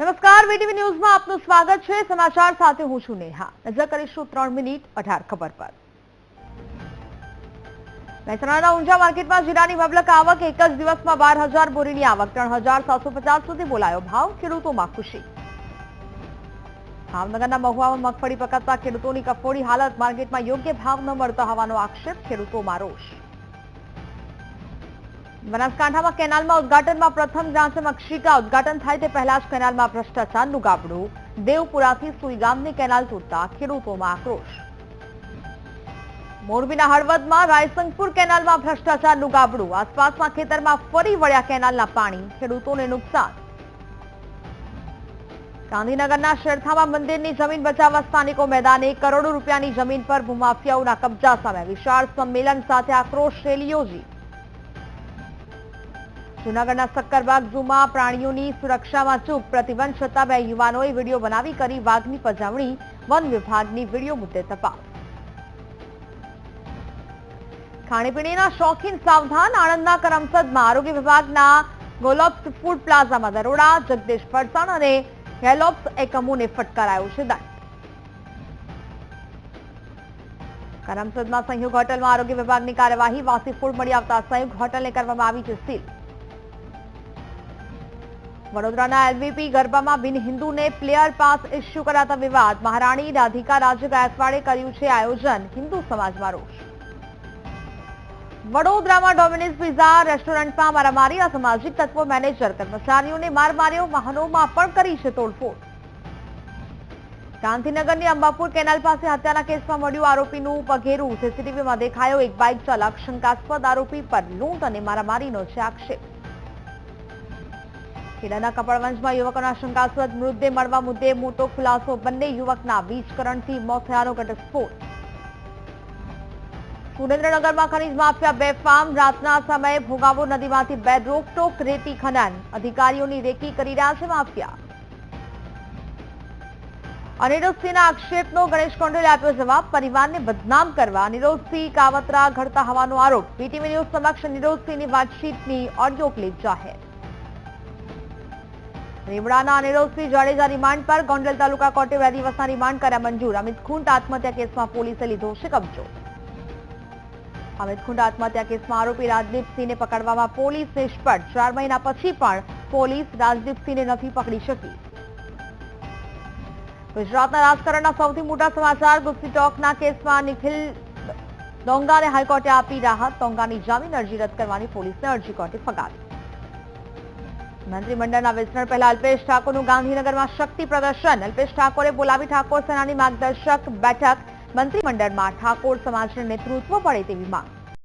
નમસ્કાર વીટીવી ન્યૂઝમાં આપનું સ્વાગત છે. સમાચાર સાથે હું છું નેહા. નજર કરીશું ત્રણ મિનિટ અઢાર ખબર પર. મહેસાણાના ઊંઝા માર્કેટમાં જીરાની મબલક આવક એક જ દિવસમાં બાર હજાર બોરીની આવક ત્રણ હજાર સાતસો પચાસ સુધી બોલાયો ભાવ. ખેડૂતોમાં ખુશી. ભાવનગરના મહુવામાં મગફળી પકડતા ખેડૂતોની કફોડી હાલત. માર્કેટમાં યોગ્ય ભાવ ન મળતા હોવાનો આક્ષેપ. ખેડૂતોમાં રોષ. બનાસકાંઠામાં કેનાલમાં ઉદઘાટનમાં પ્રથમ ગ્રાન્સમ અક્ષિકા ઉદઘાટન થાય તે પહેલા જ કેનાલમાં ભ્રષ્ટાચારનું ગાબડું દેવપુરાથી સુઈગામની કેનાલ તૂટતા ખેડૂતોમાં આક્રોશ. મોરબીના હળવદમાં રાયસંગપુર કેનાલમાં ભ્રષ્ટાચારનું ગાબડું આસપાસના ખેતરમાં ફરી વળ્યા કેનાલના પાણી. ખેડૂતોને નુકસાન. ગાંધીનગરના શેરથામાં મંદિરની જમીન બચાવવા સ્થાનિકો મેદાને કરોડો રૂપિયાની જમીન પર ભૂમાફિયાઓના કબજા સામે વિશાળ સંમેલન સાથે આક્રોશ રેલી યોજી. જૂનાગઢના સક્કરબાગ ઝૂમાં પ્રાણીઓની સુરક્ષામાં ચૂક. પ્રતિબંધ છતાં બે યુવાનોએ વીડિયો બનાવી કરી વાઘની પજાવણી. વન વિભાગની વીડિયો મુદ્દે તપાસ. ખાણીપીણીના શોખીન સાવધાન આણંદના કરમસદમાં આરોગ્ય વિભાગના ગોલોપ્સ ફૂડ પ્લાઝામાં દરોડા, જગદીશ ફરસાણ અને હેલોપ્સ એકમોને ફટકારાયો છે દંડ. કરમસદમાં સંયુક્ત હોટલમાં આરોગ્ય વિભાગની કાર્યવાહી. વાસી ફૂડ મળી આવતા સંયુક્ત હોટલને કરવામાં આવી છે સીલ. વડોદરાના એલવીપી ગરબામાં બિન હિન્દુને પ્લેયર પાસ ઇસ્યુ કરાતા વિવાદ. મહારાણી રાધિકા રાજ્ય ગાયકવાડે કર્યું છે આયોજન. હિન્દુ સમાજમાં રોષ. વડોદરામાં ડોમિનિસ પિઝા રેસ્ટોરન્ટમાં મારામારી અસામાજિક તત્વો મેનેજર. કર્મચારીઓને માર માર્યો. વાહનોમાં પણ કરી છે તોડફોડ. ગાંધીનગરની અંબાપુર કેનાલ પાસે હત્યાના કેસમાં મળ્યું આરોપીનું પગેરું. સીસીટીવીમાં દેખાયો એક બાઇક ચાલક. શંકાસ્પદ આરોપી પર લૂંટ અને મારામારીનો છે આક્ષેપ. ખેડાના કપડવંજમાં યુવકોના શંકાસ્પદ મૃતદેહ મળવા મુદ્દે મોટો ખુલાસો. બંને યુવકના વીજકરણથી મોત થયાનો ઘટસ્ફોટ. સુરેન્દ્રનગરમાં ખનીજ માફિયા બેફામ રાતના સમયે ભોગાવો નદીમાંથી બે રોકટોક રેતી ખનન. અધિકારીઓની રેકી કરી રહ્યા છે માફિયા. અનિરુદ્ધસિંહના આક્ષેપનો ગણેશ કોંડલે આપ્યો જવાબ. પરિવારને બદનામ કરવા નિરોધસિંહ કાવતરા ઘડતા હોવાનો આરોપ. પીટીવી ન્યૂઝ સમક્ષ નિરોધસિંહની વાતચીતની ઓડિયો ક્લિપ જાહેર. રીવડાના અનિરોધસિંહ જાડેજા રિમાન્ડ પર ગોંડલ તાલુકા કોર્ટે દિવસના રિમાન્ડ કર્યા મંજૂર. અમિત ખૂંટ આત્મહત્યા કેસમાં પોલીસે લીધો છે કબજો. અમિત ખૂંટ આત્મહત્યા કેસમાં આરોપી રાજદીપસિંહને પકડવામાં પોલીસ નિષ્ફળ. ચાર મહિના પછી પણ પોલીસ રાજદીપસિંહને નથી પકડી શકી. ગુજરાતના રાજકારણના સૌથી મોટા સમાચાર ગુસ્સી ટોકના કેસમાં નિખિલ દોંગાને હાઈકોર્ટે આપી રાહત. દોંગાની જામીન અરજી રદ કરવાની પોલીસને અરજી કોર્ટે ફગાવી. મંત્રીમંડળના વિસ્તરણ પહેલા અલ્પેશ ઠાકોરનું ગાંધીનગરમાં શક્તિ પ્રદર્શન. અલ્પેશ ઠાકોરે બોલાવી ઠાકોર સેનાની માર્ગદર્શક બેઠક. મંત્રીમંડળમાં ઠાકોર સમાજને નેતૃત્વ પડે તેવી માંગ.